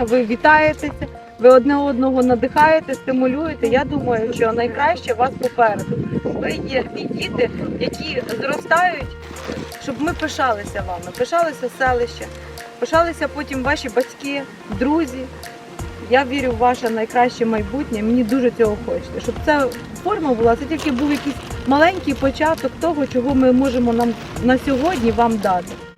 Ви вітаєтеся, ви одне одного надихаєте, стимулюєте. Я думаю, що найкраще вас попереду. Ви є ті діти, які зростають, щоб ми пишалися вами, пишалися селище, пишалися потім ваші батьки, друзі. Я вірю в ваше найкраще майбутнє. Мені дуже цього хочеться. Щоб ця форма була, це тільки був якийсь маленький початок того, чого ми можемо нам на сьогодні вам дати.